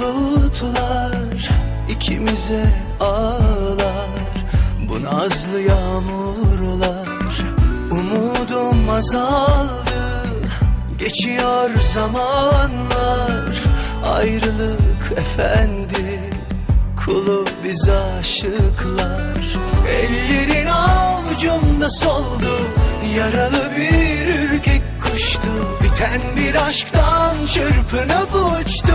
bulutlar ikimize ağlar. Bu nazlı yağmurlar Umudum azaldı. Geçiyor zamanlar Ayrılık efendi. Kulu biz aşıklar. Ellerin avucumda soldu Yaralı bir ürkek kuştu. Biten bir aşktan çırpınıp uçtu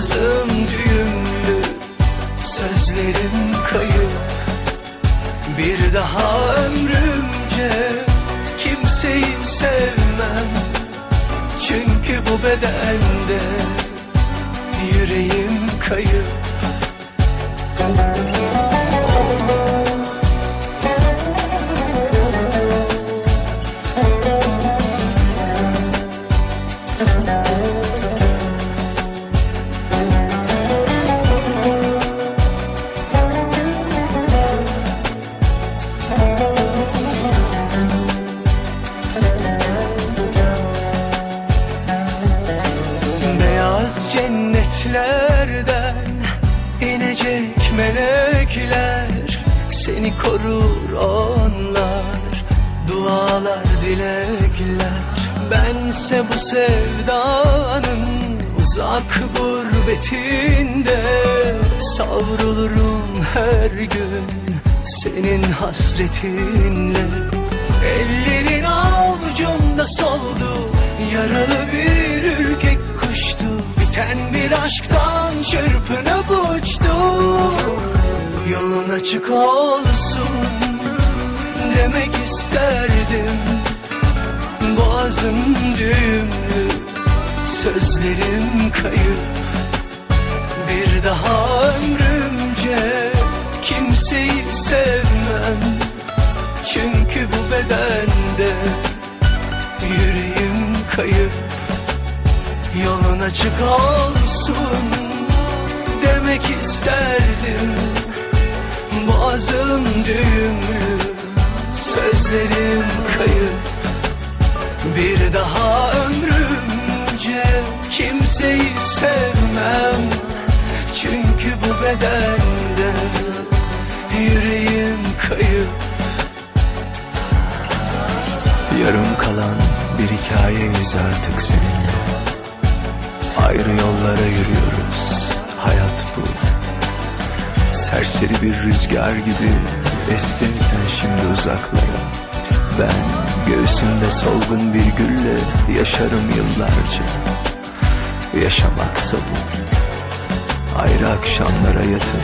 Boğazım düğümlü Sözlerim kayıp. Bir daha ömrümce Kimseyi sevmem. Çünkü bu bedende Yüreğim kayıp cennetlerden inecek melekler Seni korur onlar. Dualar dilekler. Bense bu sevdanın uzak gurbetinde Savrulurum her gün senin hasretinle. Ellerin Biten bir aşktan çırpınıp uçtu Yolun açık olsun Demek isterdim. Boğazım düğümlü Sözlerim kayıp. Bir daha ömrümce Kimseyi sevmem. Çünkü bu bedende yüreğim kayıp Yolun açık olsun. Demek isterdim Boğazım düğümlü sözlerim kayıp. Bir daha ömrümce kimseyi sevmem. Çünkü bu bedende yüreğim kayıp. Yarım kalan bir hikayeyiz artık seninle Ayrı yollara yürüyoruz. Hayat bu. Serseri bir rüzgar gibi Estin sen şimdi uzaklara. Ben göğsümde solgun bir gülle Yaşarım yıllarca. Yaşamaksa bu. Ayrı akşamlara yatıp